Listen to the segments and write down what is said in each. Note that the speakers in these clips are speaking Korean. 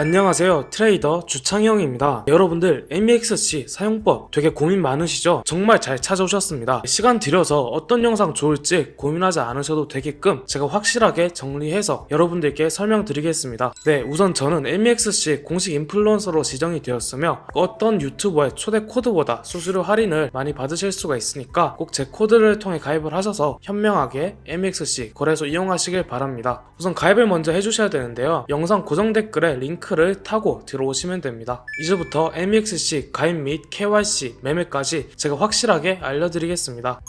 안녕하세요 트레이더 주창형입니다. 여러분들 MEXC 사용법 되게 고민 많으시죠? 정말 잘 찾아오셨습니다. 시간 들여서 어떤 영상 좋을지 고민하지 않으셔도 되게끔 제가 확실하게 정리해서 여러분들께 설명드리겠습니다. 네 우선 저는 MEXC 공식 인플루언서로 지정이 되었으며 어떤 유튜버의 초대 코드보다 수수료 할인을 많이 받으실 수가 있으니까 꼭 제 코드를 통해 가입을 하셔서 현명하게 MEXC 거래소 이용하시길 바랍니다. 우선 가입을 먼저 해주셔야 되는데요. 영상 고정 댓글에 링크 를 타고 들어오시면 됩니다. 이제부터 MEXC 가입 및 KYC 매매까지 제가 확실하게 알려드리겠습니다.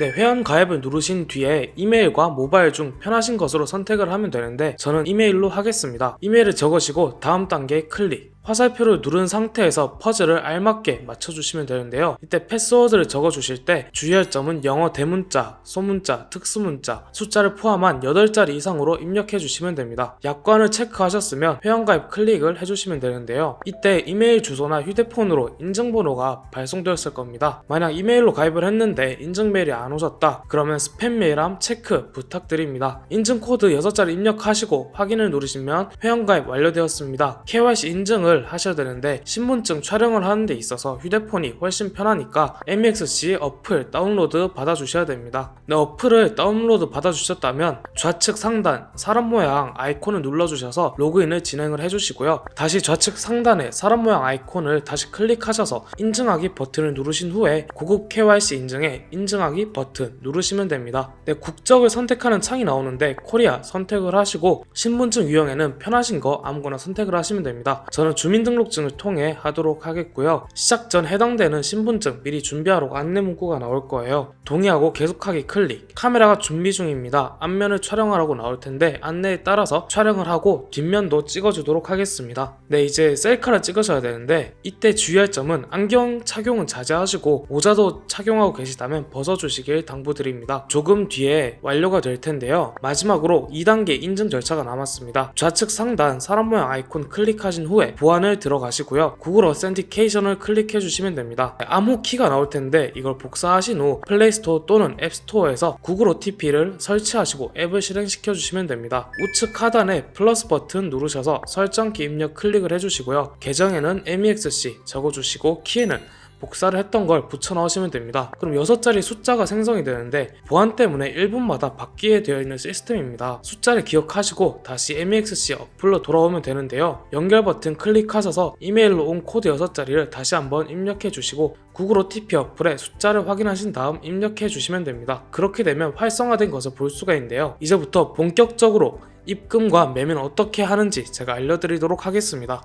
네, 회원 가입을 누르신 뒤에 이메일과 모바일 중 편하신 것으로 선택을 하면 되는데 저는 이메일로 하겠습니다. 이메일을 적으시고 다음 단계 클릭. 화살표를 누른 상태에서 퍼즐을 알맞게 맞춰주시면 되는데요. 이때 패스워드를 적어주실 때 주의할 점은 영어 대문자, 소문자, 특수문자, 숫자를 포함한 8자리 이상으로 입력해 주시면 됩니다. 약관을 체크하셨으면 회원가입 클릭을 해주시면 되는데요. 이때 이메일 주소나 휴대폰으로 인증번호가 발송되었을 겁니다. 만약 이메일로 가입을 했는데 인증 메일이 안 오셨다 그러면 스팸 메일함 체크 부탁드립니다. 인증 코드 6자리 입력하시고 확인을 누르시면 회원가입 완료되었습니다. KYC 인증을 하셔야 되는데 신분증 촬영을 하는 데 있어서 휴대폰이 훨씬 편하니까 MEXC 어플 다운로드 받아주셔야 됩니다. 네, 어플을 다운로드 받아주셨다면 좌측 상단 사람 모양 아이콘을 눌러주셔서 로그인을 진행을 해주시고요. 다시 좌측 상단에 사람 모양 아이콘을 다시 클릭하셔서 인증하기 버튼을 누르신 후에 고급 KYC 인증에 인증하기 버튼 누르시면 됩니다. 네, 국적을 선택하는 창이 나오는데 코리아 선택을 하시고 신분증 유형에는 편하신 거 아무거나 선택을 하시면 됩니다. 저는 주민등록증을 통해 하도록 하겠고요. 시작 전 해당되는 신분증 미리 준비하라고 안내 문구가 나올 거예요. 동의하고 계속하기 클릭. 카메라가 준비 중입니다. 앞면을 촬영하라고 나올 텐데 안내에 따라서 촬영을 하고 뒷면도 찍어주도록 하겠습니다. 네, 이제 셀카를 찍으셔야 되는데 이때 주의할 점은 안경 착용은 자제하시고 모자도 착용하고 계시다면 벗어주시길 당부드립니다. 조금 뒤에 완료가 될 텐데요. 마지막으로 2단계 인증 절차가 남았습니다. 좌측 상단 사람 모양 아이콘 클릭하신 후에 보안 을 들어가시고요. 구글 어센티케이션을 클릭해 주시면 됩니다. 암호 키가 나올 텐데 이걸 복사하신 후 플레이스토어 또는 앱스토어에서 구글 OTP를 설치하시고 앱을 실행시켜 주시면 됩니다. 우측 하단에 플러스 버튼 누르셔서 설정키 입력 클릭을 해주시고요. 계정에는 MEXC 적어주시고 키에는 복사를 했던 걸 붙여 넣으시면 됩니다. 그럼 6자리 숫자가 생성이 되는데 보안 때문에 1분마다 바뀌게 되어 있는 시스템입니다. 숫자를 기억하시고 다시 MEXC 어플로 돌아오면 되는데요. 연결 버튼 클릭하셔서 이메일로 온 코드 6자리를 다시 한번 입력해 주시고 구글 OTP 어플에 숫자를 확인하신 다음 입력해 주시면 됩니다. 그렇게 되면 활성화된 것을 볼 수가 있는데요. 이제부터 본격적으로 입금과 매매는 어떻게 하는지 제가 알려드리도록 하겠습니다.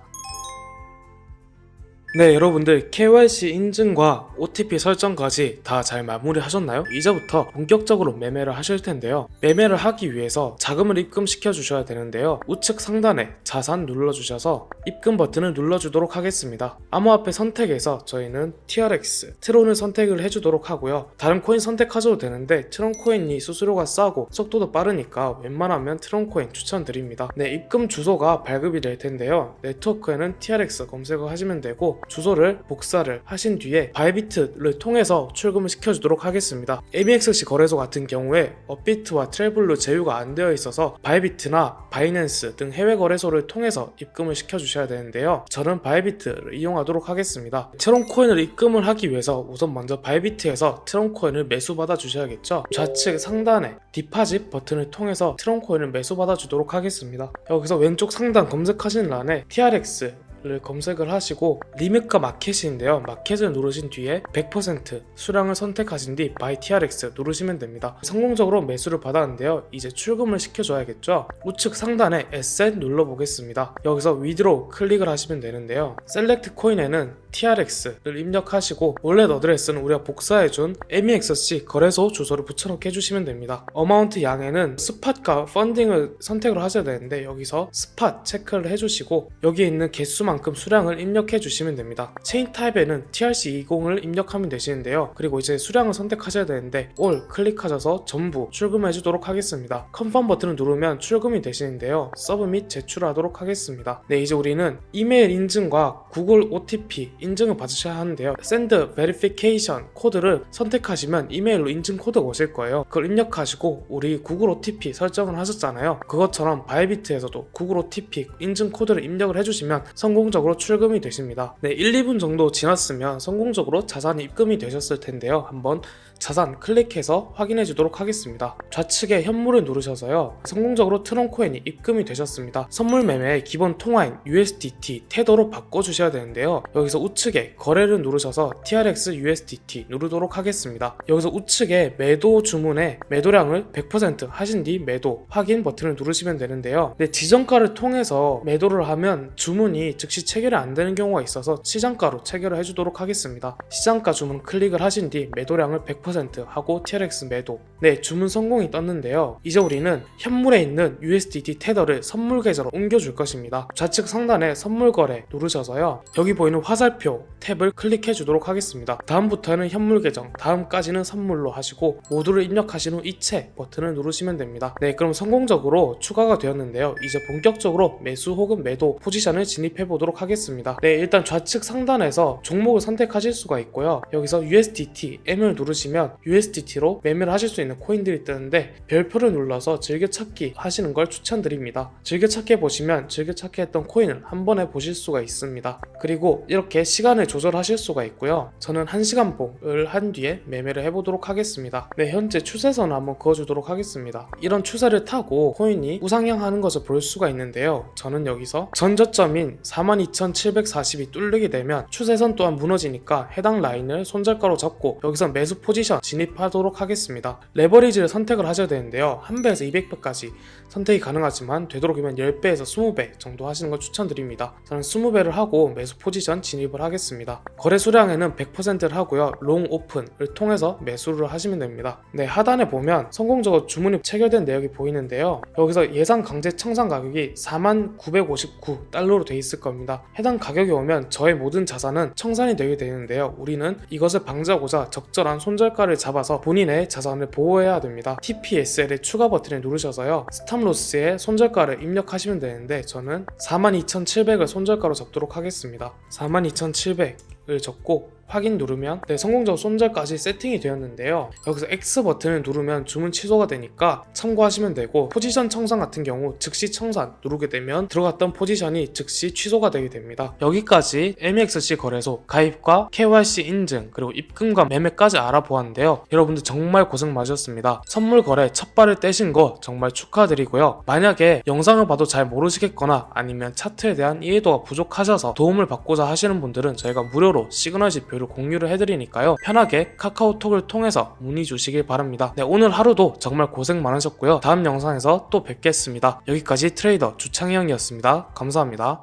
네, 여러분들 KYC 인증과 OTP 설정까지 다 잘 마무리하셨나요? 이제부터 본격적으로 매매를 하실 텐데요. 매매를 하기 위해서 자금을 입금시켜 주셔야 되는데요. 우측 상단에 자산 눌러주셔서 입금 버튼을 눌러주도록 하겠습니다. 암호화폐 선택에서 저희는 TRX, 트론을 선택을 해주도록 하고요. 다른 코인 선택하셔도 되는데 트론 코인이 수수료가 싸고 속도도 빠르니까 웬만하면 트론 코인 추천드립니다. 네, 입금 주소가 발급이 될 텐데요. 네트워크에는 TRX 검색을 하시면 되고 주소를 복사를 하신 뒤에 바이비트를 통해서 출금을 시켜주도록 하겠습니다. ABXC 거래소 같은 경우에 업비트와 트래블로 제휴가 안 되어 있어서 바이비트나 바이낸스 등 해외 거래소를 통해서 입금을 시켜주셔야 되는데요. 저는 바이비트를 이용하도록 하겠습니다. 트론 코인을 입금을 하기 위해서 우선 먼저 바이비트에서 트론 코인을 매수받아 주셔야겠죠. 좌측 상단에 디파짓 버튼을 통해서 트론 코인을 매수받아 주도록 하겠습니다. 여기서 왼쪽 상단 검색하시는 란에 TRX 를 검색을 하시고 리밋과 마켓인데요. 마켓을 누르신 뒤에 100% 수량을 선택하신 뒤 Buy TRX 누르시면 됩니다. 성공적으로 매수를 받았는데요. 이제 출금을 시켜줘야겠죠. 우측 상단에 Asset 눌러보겠습니다. 여기서 Withdraw 클릭을 하시면 되는데요. 셀렉트 코인에는 TRX를 입력하시고 원래 어드레스는 우리가 복사해준 MEXC 거래소 주소를 붙여넣기 해주시면 됩니다. 어마운트 양에는 스팟과 펀딩을 선택을 하셔야 되는데 여기서 스팟 체크를 해주시고 여기에 있는 개수만 개수만큼 수량을 입력해 주시면 됩니다. 체인 타입에는 TRC20을 입력하면 되시는데요. 그리고 이제 수량을 선택하셔야 되는데 all 클릭하셔서 전부 출금해 주도록 하겠습니다. 컨펌 버튼을 누르면 출금이 되시는데요. 서브 및 제출하도록 하겠습니다. 네, 이제 우리는 이메일 인증과 구글 OTP 인증을 받으셔야 하는데요. Send Verification 코드를 선택하시면 이메일로 인증 코드가 오실 거예요. 그걸 입력하시고 우리 구글 OTP 설정을 하셨잖아요. 그것처럼 바이비트에서도 구글 OTP 인증 코드를 입력을 해주시면 성공 적으로 출금이 되십니다. 네, 1, 2분 정도 지났으면 성공적으로 자산이 입금이 되셨을 텐데요. 한번 자산 클릭해서 확인해 주도록 하겠습니다. 좌측에 현물을 누르셔서요. 성공적으로 트론코인이 입금이 되셨습니다. 선물 매매의 기본 통화인 USDT 테더로 바꿔 주셔야 되는데요. 여기서 우측에 거래를 누르셔서 TRX USDT 누르도록 하겠습니다. 여기서 우측에 매도 주문에 매도량을 100% 하신 뒤 매도 확인 버튼을 누르시면 되는데요. 네, 지정가를 통해서 매도를 하면 주문이 즉시 체결이 안 되는 경우가 있어서 시장가로 체결을 해주도록 하겠습니다. 시장가 주문 클릭을 하신 뒤 매도량을 100% 하고 TRX 매도. 네, 주문 성공이 떴는데요. 이제 우리는 현물에 있는 USDT 테더를 선물 계좌로 옮겨줄 것입니다. 좌측 상단에 선물 거래 누르셔서요. 여기 보이는 화살표 탭을 클릭해 주도록 하겠습니다. 다음부터는 현물 계정, 다음까지는 선물로 하시고 모두를 입력하신 후 이체 버튼을 누르시면 됩니다. 네, 그럼 성공적으로 추가가 되었는데요. 이제 본격적으로 매수 혹은 매도 포지션을 진입해 보 도록 하겠습니다. 네, 일단 좌측 상단에서 종목을 선택하실 수가 있고요. 여기서 USDT M을 누르시면 USDT로 매매를 하실 수 있는 코인들이 뜨는데 별표를 눌러서 즐겨찾기 하시는 걸 추천드립니다. 즐겨찾기 보시면 즐겨찾기 했던 코인을 한 번에 보실 수가 있습니다. 그리고 이렇게 시간을 조절하실 수가 있고요. 저는 1시간 봉을 한 뒤에 매매를 해보도록 하겠습니다. 네, 현재 추세선을 한번 그어주도록 하겠습니다. 이런 추세를 타고 코인이 우상향하는 것을 볼 수가 있는데요. 저는 여기서 전저점인 42,740이 뚫리게 되면 추세선 또한 무너지니까 해당 라인을 손절가로 잡고 여기서 매수 포지션 진입하도록 하겠습니다. 레버리지를 선택을 하셔야 되는데요. 1배에서 200배까지 선택이 가능하지만 되도록이면 10배에서 20배 정도 하시는 걸 추천드립니다. 저는 20배를 하고 매수 포지션 진입을 하겠습니다. 거래 수량에는 100%를 하고요. 롱 오픈을 통해서 매수를 하시면 됩니다. 네, 하단에 보면 성공적으로 주문이 체결된 내역이 보이는데요. 여기서 예상 강제 청산 가격이 4959달러로 돼 있을 겁니다. 해당 가격이 오면 저의 모든 자산은 청산이 되게 되는데요. 우리는 이것을 방지하고자 적절한 손절가를 잡아서 본인의 자산을 보호해야 됩니다. TPSL의 추가 버튼을 누르셔서요. 스탑로스의 손절가를 입력하시면 되는데 저는 42,700을 손절가로 잡도록 하겠습니다. 42,700을 적고 확인 누르면 네, 성공적으로 손절까지 세팅이 되었는데요. 여기서 X 버튼을 누르면 주문 취소가 되니까 참고하시면 되고 포지션 청산 같은 경우 즉시 청산 누르게 되면 들어갔던 포지션이 즉시 취소가 되게 됩니다. 여기까지 MXC 거래소 가입과 KYC 인증 그리고 입금과 매매까지 알아보았는데요. 여러분들 정말 고생 많으셨습니다. 선물 거래 첫 발을 떼신 거 정말 축하드리고요. 만약에 영상을 봐도 잘 모르시겠거나 아니면 차트에 대한 이해도가 부족하셔서 도움을 받고자 하시는 분들은 저희가 무료로 시그널 지표 를 공유를 해드리니까요. 편하게 카카오톡을 통해서 문의 주시길 바랍니다. 네, 오늘 하루도 정말 고생 많으셨고요. 다음 영상에서 또 뵙겠습니다. 여기까지 트레이더 주창희 형이었습니다. 감사합니다.